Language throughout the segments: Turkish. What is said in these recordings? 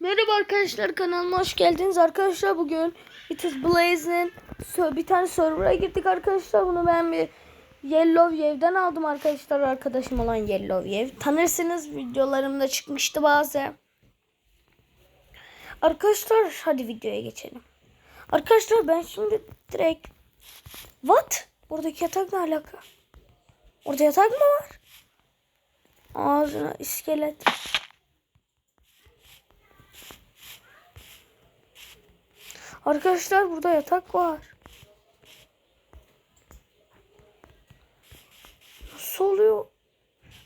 Merhaba arkadaşlar kanalıma hoş geldiniz. Arkadaşlar bugün It is Blaze'in bir tane server'a girdik arkadaşlar. Bunu ben bir Yellow Wave'den aldım arkadaşlar. Arkadaşım olan Yellow Wave tanırsınız videolarımda çıkmıştı bazen. Arkadaşlar hadi videoya geçelim. Arkadaşlar ben şimdi direkt What? Buradaki yatak ne alaka? Orada yatak mı var? Ağzına iskelet Arkadaşlar burada yatak var. Nasıl oluyor?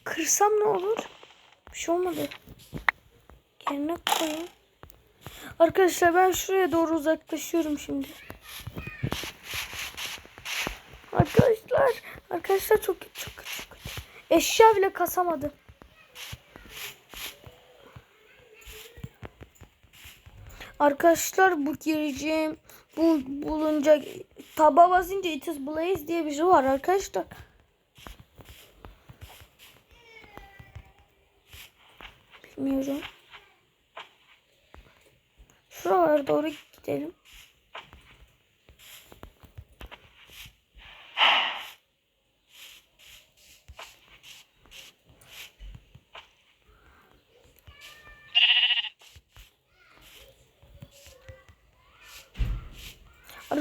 Kırsam ne olur? Bir şey olmadı. Yerine koyayım. Arkadaşlar ben şuraya doğru uzaklaşıyorum şimdi. Arkadaşlar, arkadaşlar çok kötü, çok çok. Eşya bile kasamadım. Arkadaşlar bu gireceğim bu bulunca taba basınca it is blaze diye bir şey var arkadaşlar. Bilmiyorum. Şuralara doğru gidelim.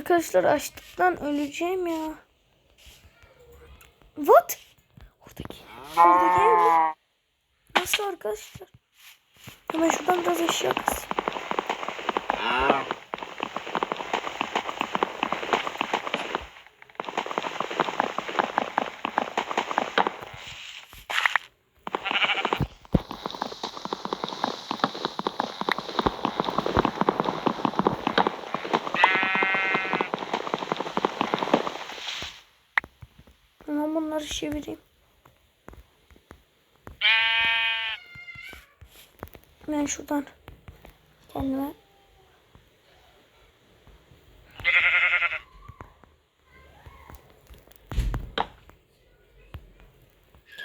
Arkadaşlar açlıktan öleceğim ya. What? Oradaki. Oradaki ev mi? Nasıl arkadaşlar? Hemen şuradan biraz eşya kasayım. Ben şuradan kendime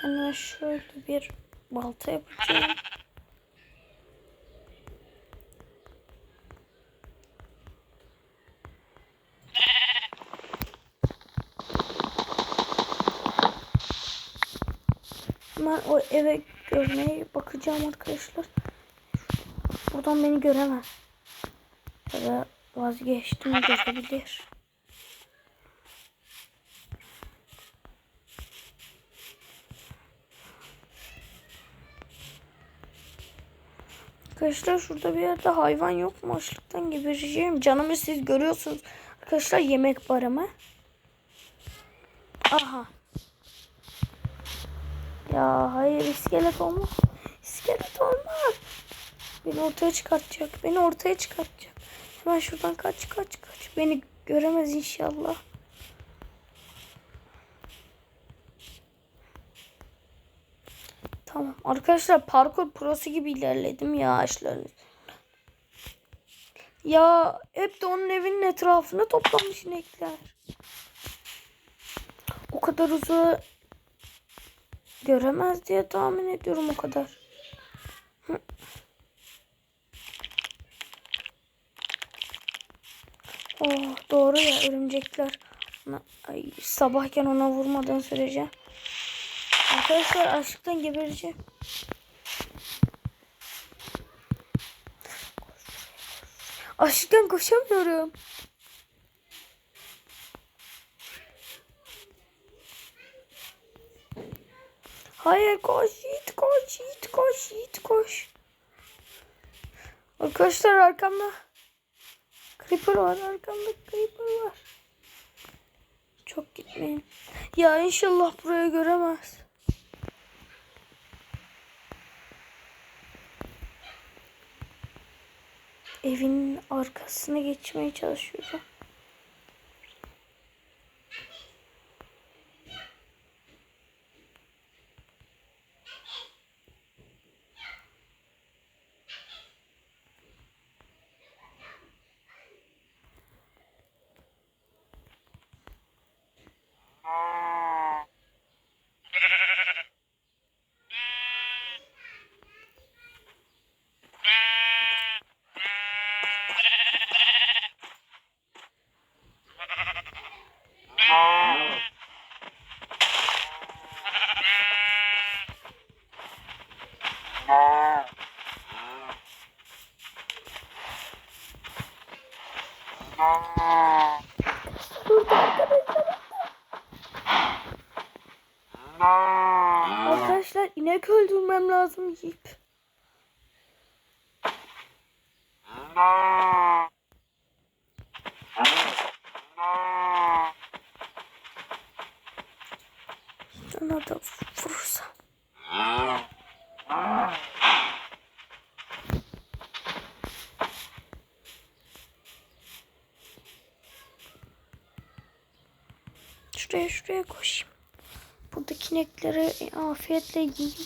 kendime şöyle bir balta yapacağım. Ben o eve görmeye bakacağım arkadaşlar. Buradan beni göremez. Ya da vazgeçtim görebilir. Arkadaşlar şurada bir yerde hayvan yok mu? Açlıktan gebereceğim. Canımı siz görüyorsunuz. Arkadaşlar yemek var ama. Aha. Ya hayır iskelet olmaz. İskelet olmaz. Beni ortaya çıkartacak. Beni ortaya çıkartacak. Hemen şuradan kaç kaç kaç. Beni göremez inşallah. Tamam. Arkadaşlar parkur prosu gibi ilerledim ya ağaçların. Ya hep de onun evinin etrafına toplanmış inekler. O kadar uzağa göremez diye tahmin ediyorum o kadar. Oh doğru ya örümcekler. Ay, sabahken ona vurmadan sürece. Arkadaşlar açlıktan gebereceğim. Açlıktan koşamıyorum. Hayır koş Yiğit koş Yiğit koş Yiğit koş. Arkadaşlar arkamda Creeper var arkamda Creeper var. Çok gitmeyin. Ya inşallah buraya göremez. Evin arkasına geçmeye çalışıyorum. Şuraya şuraya koşayım. Buradaki inekleri afiyetle yiyeyim.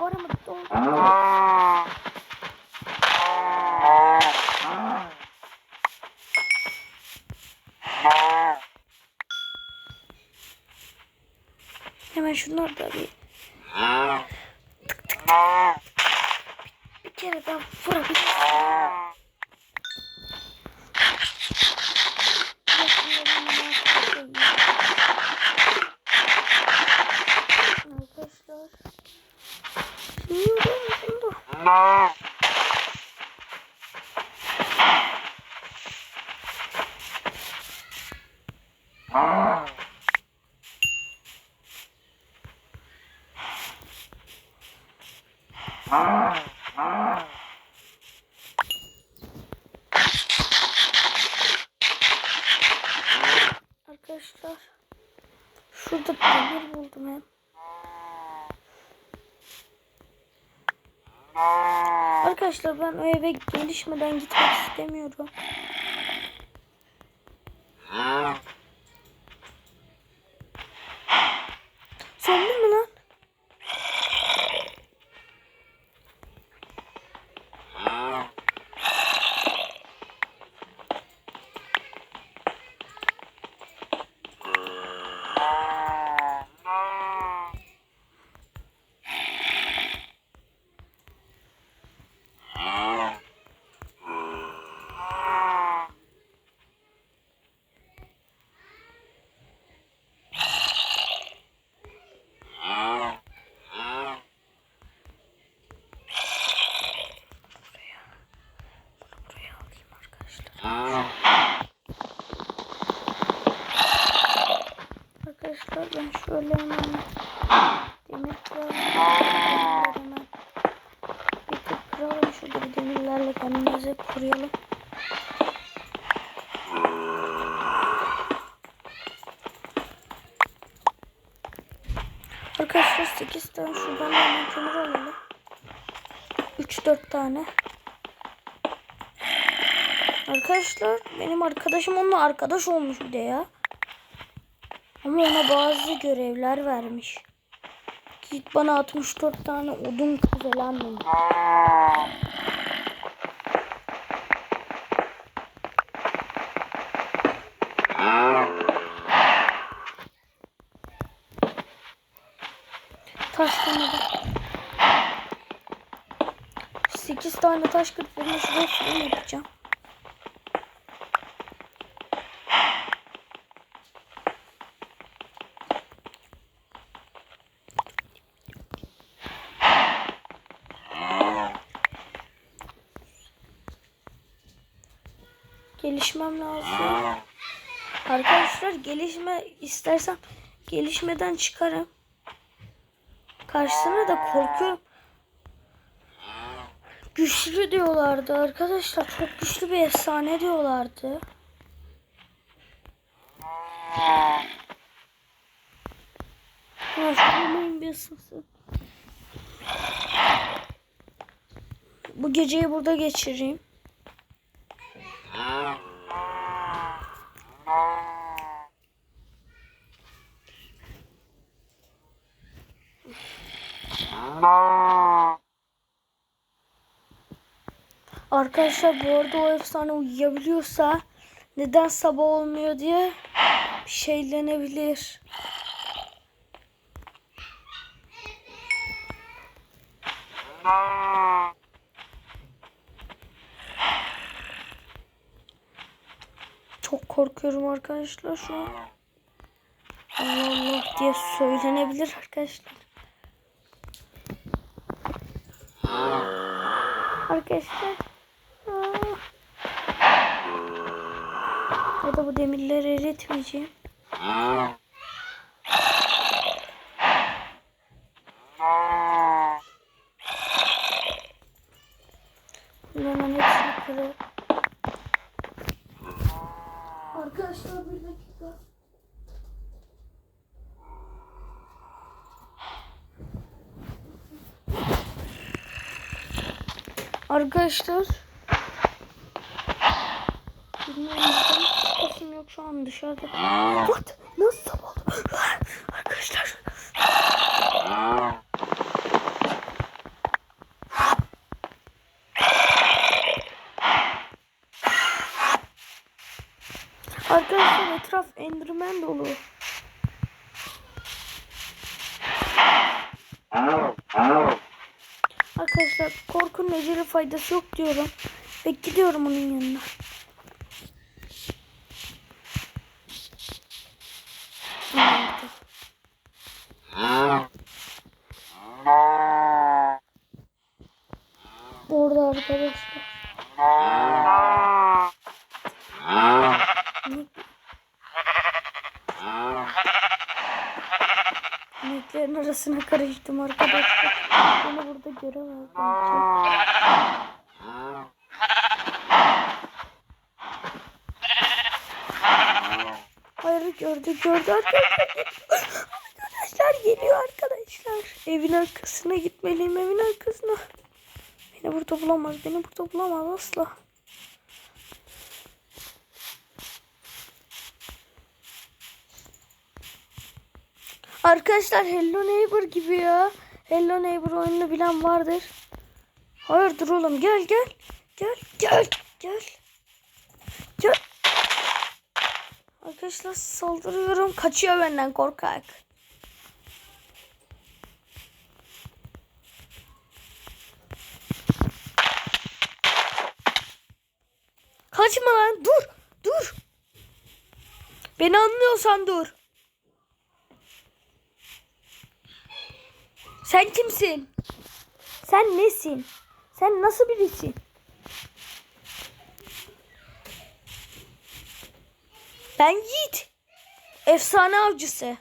Var ama doğru. Hemen şunları da bir tık tık tık. Bir kere daha vurabilirim. Arkadaşlar. Yiyorum bunu. Arkadaşlar. Şurada demir buldum hem. Arkadaşlar ben o eve gelişmeden gitmek istemiyorum. Söndü mü lan? Buraya alayım arkadaşlar. Arkadaşlar ben şöyle hemen demir kıralım. Demirler hemen bir tık kıralım. Şurada bir demirlerle kendimizi koruyalım. Arkadaşlar 8 tane şuradan da hemen kömür alalım. 3-4 tane. Arkadaşlar benim arkadaşım onunla arkadaş olmuş bir de ya. Ama ona bazı görevler vermiş. Git bana 64 tane odun kazelen demiş. Taş kırmadı. 8 tane taş kırıp bunu yapacağım. Gelişmem lazım. Arkadaşlar gelişme istersem gelişmeden çıkarım. Karşısına da korkuyorum. Güçlü diyorlardı arkadaşlar. Çok güçlü bir efsane diyorlardı. Bir ısınsın. Bu geceyi burada geçireyim. Arkadaşlar bu arada o efsane uyuyabiliyorsa neden sabah olmuyor diye şeylenebilir. Çok korkuyorum arkadaşlar şu an. Allah Allah diye söylenebilir arkadaşlar. Arkadaşlar. Ya da bu demirleri eritmeyeceğim. Arkadaşlar. Bilmiyorum sesim yok şu an dışarıda. What? Nasıl oldu? Arkadaşlar faydası yok diyorum. Ve gidiyorum onun yanına. Orada arkadaşlar. Ne? İneklerin arasına karıştım arkadaşlar. Beni burada göremez. Hayır gördü gördü arkadaşlar. Arkadaşlar geliyor arkadaşlar. Evin arkasına gitmeliyim evin arkasına. Beni burada bulamaz beni burada bulamaz asla. Arkadaşlar Hello Neighbor gibi ya. Hello Neighbor oyununu bilen vardır. Hayırdır oğlum gel gel. Gel gel gel. Gel. Arkadaşlar saldırıyorum. Kaçıyor benden korkak. Kaçma lan dur dur. Beni anlıyorsan dur. Sen kimsin? Sen nesin? Sen nasıl birisin? Ben Yiğit. Efsane avcısı.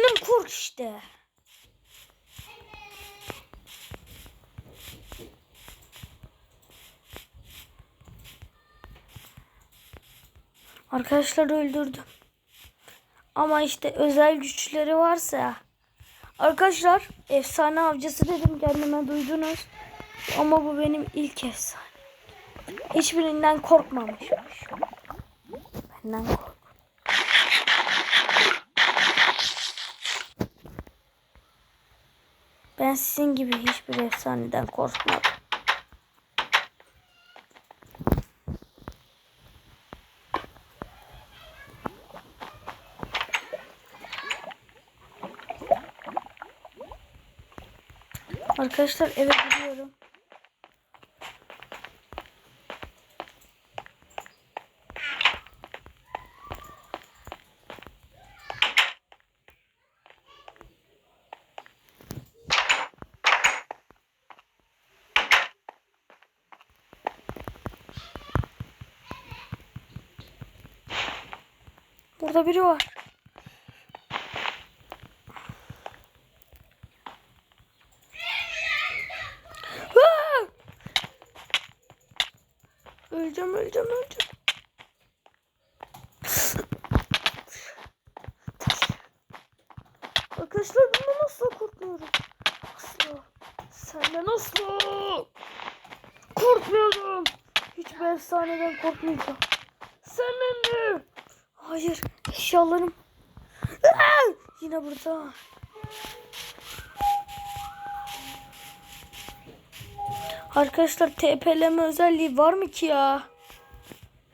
Benden kork işte. Arkadaşlar öldürdüm. Ama işte özel güçleri varsa. Arkadaşlar efsane avcısı dedim kendime duydunuz. Ama bu benim ilk efsane. Hiçbirinden korkmamışım. Benden kork. Ben sizin gibi hiçbir efsaneden korkmadım. Arkadaşlar eve gidiyorum. Burada biri var. Öleceğim, öleceğim, öleceğim. Arkadaşlar bundan asla korkmuyorum. Asla. Senden asla. Korkmuyorum. Hiçbir efsaneden korkmayacağım. Hayır. Eşyalarım. Aa! Yine burada. Arkadaşlar TP'leme özelliği var mı ki ya?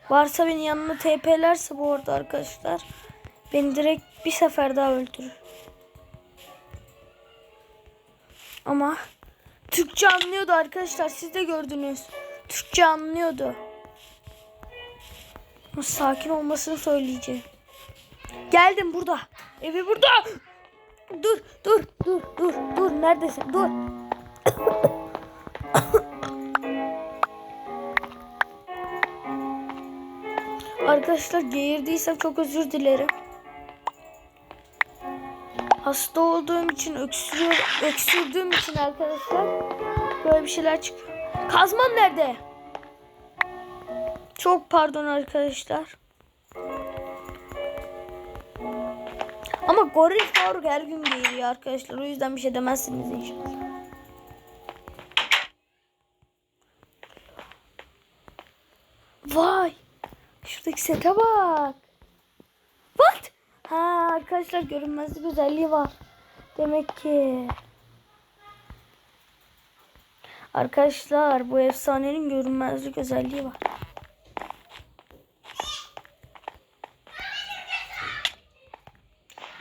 Varsa beni yanına TP'lerse bu arada arkadaşlar. Beni direkt bir sefer daha öldürür. Ama Türkçe anlıyordu arkadaşlar. Siz de gördünüz. Türkçe anlıyordu. Sakin olmasını söyleyeceğim. Geldim burada. Evi burada. Dur, dur, dur, dur, dur. Neredesin? Dur. Arkadaşlar geğirdiysem çok özür dilerim. Hasta olduğum için öksürüyor, öksürdüğüm için arkadaşlar böyle bir şeyler çıkıyor. Kazmam nerede? Çok pardon arkadaşlar. Ama Goril Faruk her gün geliyor arkadaşlar. O yüzden bir şey demezsiniz inşallah. Vay. Şuradaki sete bak. What? Ha arkadaşlar görünmezlik özelliği var. Demek ki. Arkadaşlar bu efsanenin görünmezlik özelliği var.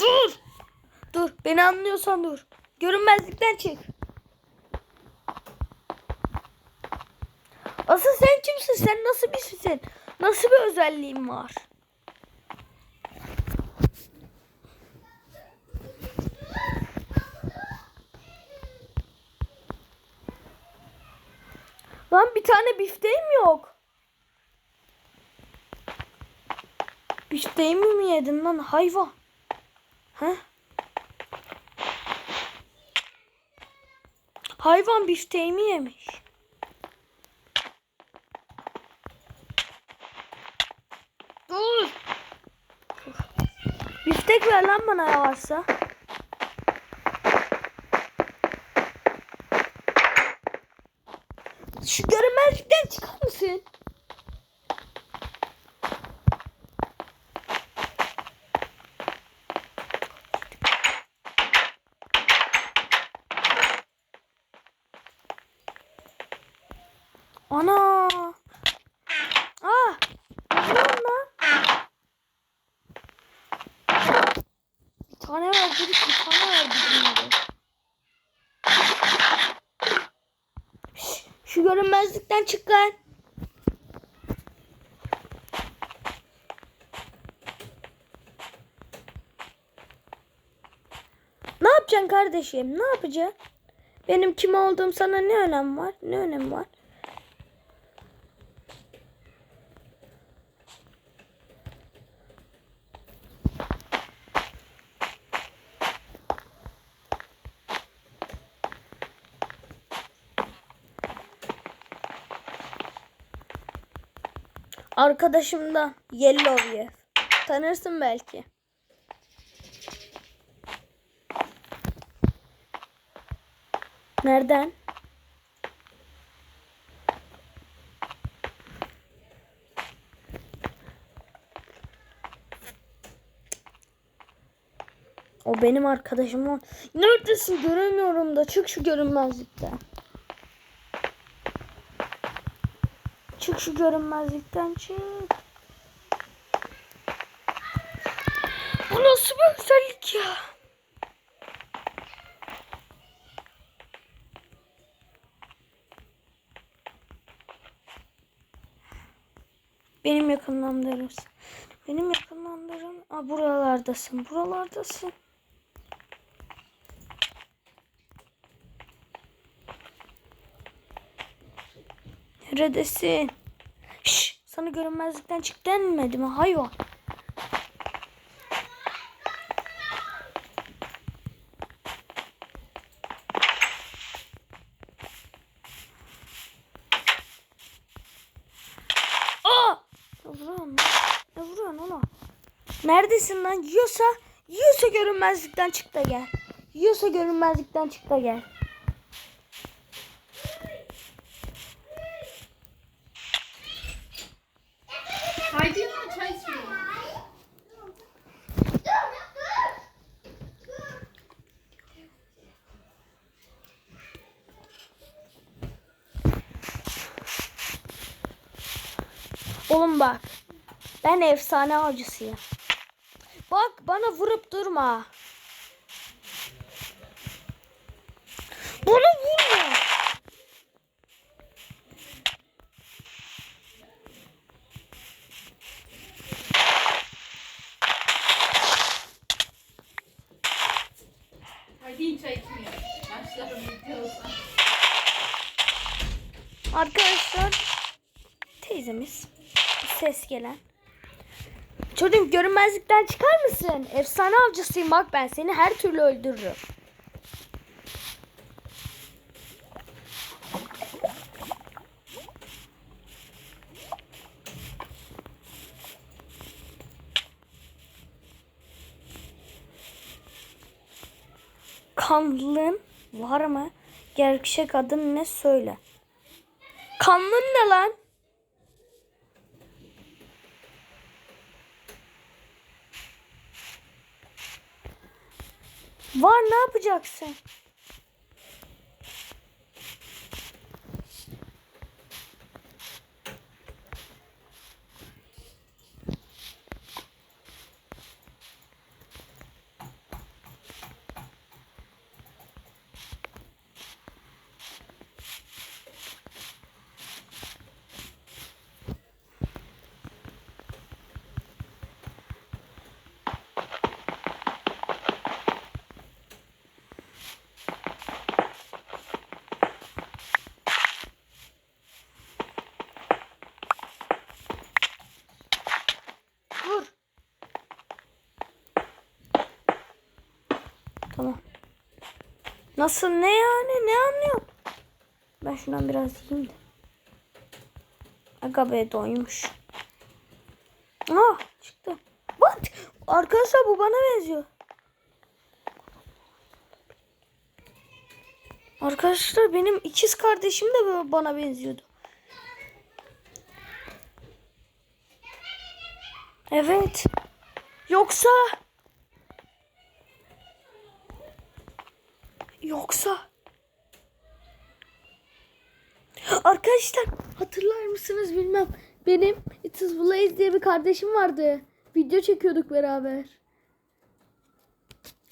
Dur. Dur. Beni anlıyorsan dur. Görünmezlikten çık. Asıl sen kimsin? Sen nasıl birisin? Nasıl bir özelliğin var? Lan bir tane bifteğim yok. Bifteğimi mi yedin lan hayvan? He? Hayvan bifteğimi yemiş. Dur. Biftek ver lan bana ya varsa. Şu görünmezlikten çıkar mısın? Ana. Ah. Vuruyorum lan. Bir tane ver dedik bir tane ver dedik. Şş, Şu görünmezlikten çık lan. Ne yapacaksın kardeşim? Ne yapacaksın? Benim kim olduğum sana ne önem var? Ne önemi var? Arkadaşımdan Yellow Yev. Tanırsın belki. Nereden? O benim arkadaşım. Neredesin? Göremiyorum da. Çık şu görünmezlikten. Çık şu görünmezlikten çık. Bu nasıl bir özellik ya? Benim yakınlandırırız. Benim yakınlandırım. Aa buralardasın. Buralardasın. Neredesin? Sana görünmezlikten çık denmedi mi hayvan? Neredesin lan? Yiyorsa, yiyorsa görünmezlikten çık da gel. Yiyorsa görünmezlikten çık da gel. Oğlum bak. Ben efsane avcısıyım. Bak bana vurup durma. Gelen Çocuğum görünmezlikten çıkar mısın? Efsane avcısıyım bak ben seni her türlü öldürürüm. Kanlın var mı? Gerçek adın ne söyle. Kanlın ne lan? Var ne yapacaksın? Nasıl ne yani ne anlıyor? Ben şundan biraz yiyeyim de. Aga be doymuş. Ah çıktı. What? Arkadaşlar bu bana benziyor. Arkadaşlar benim ikiz kardeşim de bana benziyordu. Evet. Yoksa Yoksa Arkadaşlar hatırlar mısınız bilmem. Benim It is Blaze diye bir kardeşim vardı. Video çekiyorduk beraber.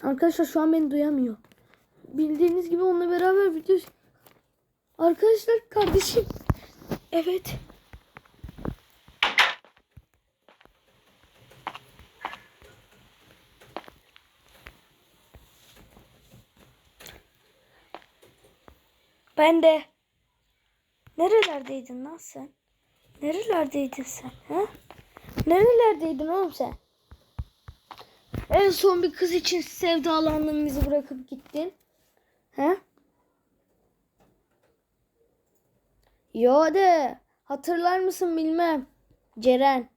Arkadaşlar şu an beni duyamıyor. Bildiğiniz gibi onunla beraber video Arkadaşlar kardeşim. Evet. Ben de. Nerelerdeydin lan sen? Nerelerdeydin sen? Ha? Nerelerdeydin oğlum sen? En son bir kız için sevdalandın bizi bırakıp gittin. He? Yo de. Hatırlar mısın bilmem. Ceren.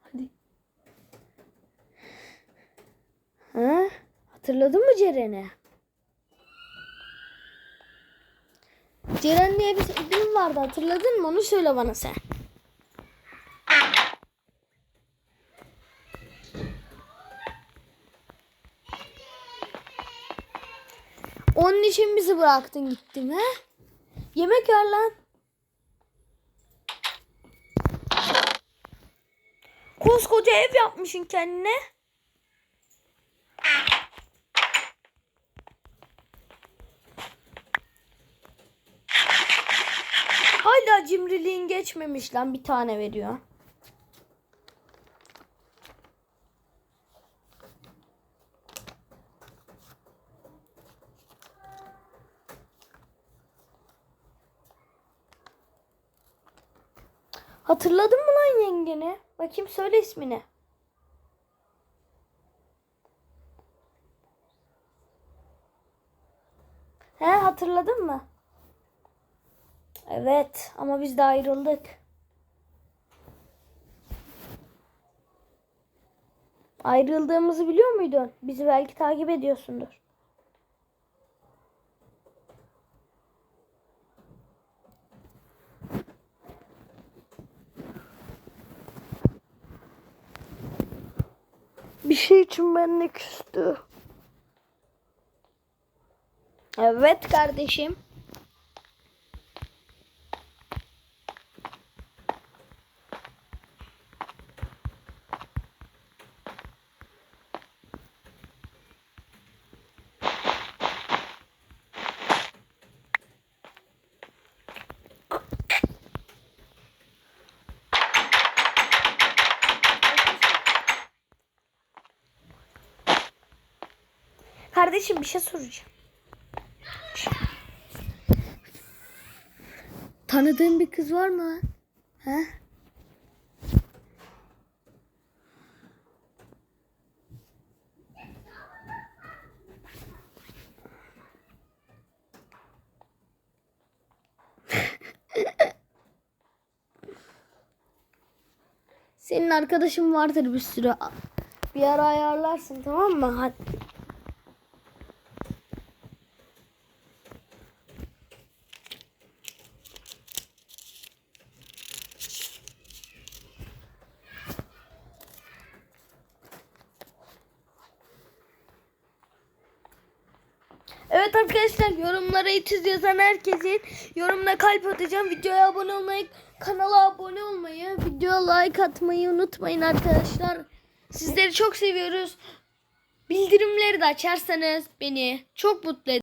Hadi. Ha? Hatırladın mı Ceren'i? Ceren diye bir film vardı hatırladın mı? Onu söyle bana sen. Onun için bizi bıraktın gittin ha? Yemek ver lan. Koskoca ev yapmışsın kendine. Hala cimriliğin geçmemiş lan bir tane veriyor. Hatırladın mı lan yengeni? Bakayım söyle ismini. He hatırladın mı? Evet ama biz de ayrıldık. Ayrıldığımızı biliyor muydun? Bizi belki takip ediyorsundur. Bir şey için benimle küstü. Evet kardeşim. Kardeşim bir şey soracağım. Tanıdığın bir kız var mı? He? Senin arkadaşın vardır bir sürü. Bir ara ayarlarsın tamam mı? Hadi. Evet arkadaşlar yorumlara itiz yazan herkesin yorumuna kalp atacağım. Videoya abone olmayı, kanala abone olmayı, videoya like atmayı unutmayın arkadaşlar. Sizleri çok seviyoruz. Bildirimleri de açarsanız beni çok mutlu eder.